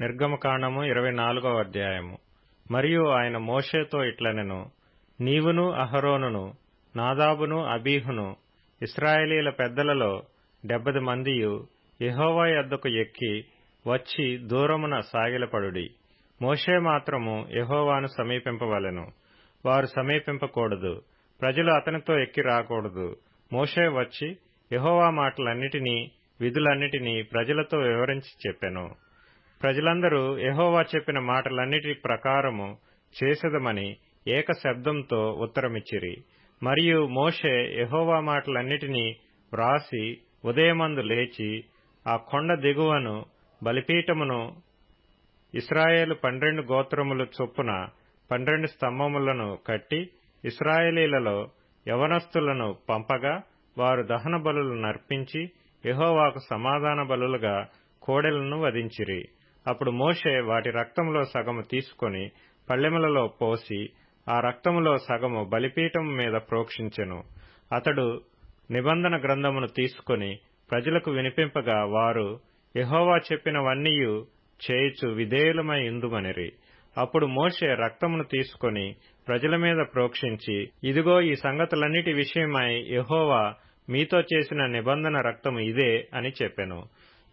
నిర్గమకాండము ఇరవై నాలుగవ అధ్యాయము. మరియు ఆయన మోషేతో ఇట్లనెను నీవును అహరోనును నాదాబును అబీహును ఇస్రాయేలీల పెద్దలలో డెబ్బది మందియు యెహోవా యొద్దకు ఎక్కి వచ్చి దూరమున సాగిలపడుడి. మోషే మాత్రము యెహోవాను సమీపింపవలెను. వారు సమీపింపకూడదు. ప్రజలు అతనితో ఎక్కి రాకూడదు. మోషే వచ్చి యెహోవా మాటలన్నిటినీ విధులన్నిటినీ ప్రజలతో వివరించి చెప్పెను. ప్రజలందరూ ఎహోవా చెప్పిన మాటలన్నిటి ప్రకారము చేసెదమని ఏక శబ్దంతో ఉత్తరమిచ్చిరి. మరియు మోషే ఎహోవా మాటలన్నిటినీ వ్రాసి ఉదయమందు లేచి ఆ కొండ దిగువను బలిపీఠమును ఇస్రాయేలు పన్నెండు గోత్రములు చొప్పున పన్నెండు స్తంభములను కట్టి ఇస్రాయేలీలలో యవనస్తులను పంపగా వారు దహన బలులు నర్పించి యెహోవాకు సమాధాన బలులుగా కోడెలను వధించిరి. అప్పుడు మోషే వాటి రక్తంలో సగము తీసుకొని పళ్ళెములలో పోసి ఆ రక్తములో సగము బలిపీఠం మీద ప్రోక్షించెను. అతడు నిబంధన గ్రంథమును తీసుకొని ప్రజలకు వినిపింపగా వారు ఎహోవా చెప్పినవన్నీయు చేయుచు విధేయులమై ఇందుమనిరి అప్పుడు మోషే రక్తమును తీసుకొని ప్రజల మీద ప్రోక్షించి ఇదిగో ఈ సంగతులన్నిటి విషయమై ఎహోవా మీతో చేసిన నిబంధన రక్తము ఇదే అని చెప్పెను.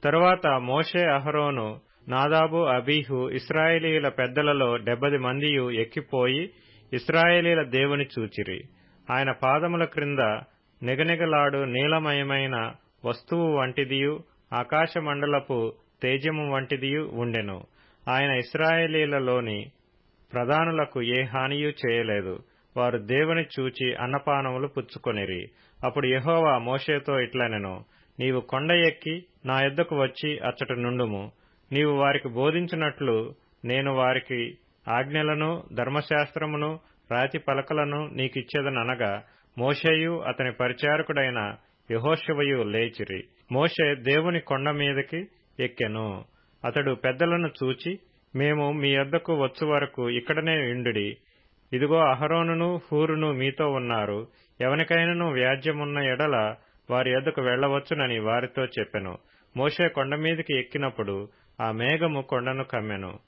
తరువాత మోషే అహరోను నాదాబు అబీహు ఇస్రాయేలీల పెద్దలలో డెబ్బది మందియు ఎక్కిపోయి ఇస్రాయేలీల దేవుని చూచిరి. ఆయన పాదముల క్రింద నిగనిగలాడు నీలమయమైన వస్తువు వంటిదియు ఆకాశమండలపు తేజము వంటిదియు ఉండెను. ఆయన ఇస్రాయేలీలలోని ప్రధానులకు ఏ హానియూ చేయలేదు. వారు దేవుని చూచి అన్నపానములు పుచ్చుకొనిరి. అప్పుడు యహోవా మోషేతో ఇట్లనెను నీవు కొండ ఎక్కి నా ఎద్దకు వచ్చి అచ్చట నుండుము. నీవు వారికి బోధించినట్లు నేను వారికి ఆజ్ఞలను ధర్మశాస్త్రమును రాతి పలకలను నీకిచ్చేదనగా మోషేయు అతని పరిచారకుడైన యహోశివయు లేచిరి. మోషే దేవుని కొండ మీదకి ఎక్కెను. అతడు పెద్దలను చూచి మేము మీ యొద్దకు వచ్చు వరకు ఇక్కడనే ఇండుడి ఇదిగో అహరోనును హూరును మీతో ఉన్నారు. ఎవనికైనను వ్యాజ్యమున్న ఎడల వారి యొద్దకు వెళ్ళవచ్చునని వారితో చెప్పెను. మోషే కొండ మీదకి ఎక్కినప్పుడు ఆ మేఘము కొండను కమ్మెను.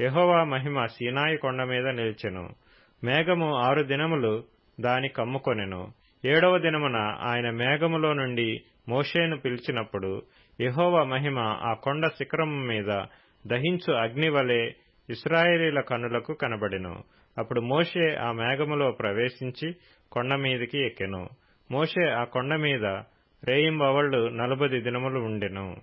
యహోవా మహిమ సీనాయి కొండ మీద నిలిచెను. మేఘము ఆరు దినములు దాని కమ్ముకొనెను. ఏడవ దినమున ఆయన మేఘములో నుండి మోషేను పిలిచినప్పుడు యహోవ మహిమ ఆ కొండ శిఖరము మీద దహించు అగ్నివలే ఇస్రాయేలీల కనులకు కనబడెను. అప్పుడు మోషే ఆ మేఘములో ప్రవేశించి కొండ మీదికి ఎక్కెను. మోషే ఆ కొండ మీద రేయింబవళ్ళు నలుబది దినములు ఉండెను.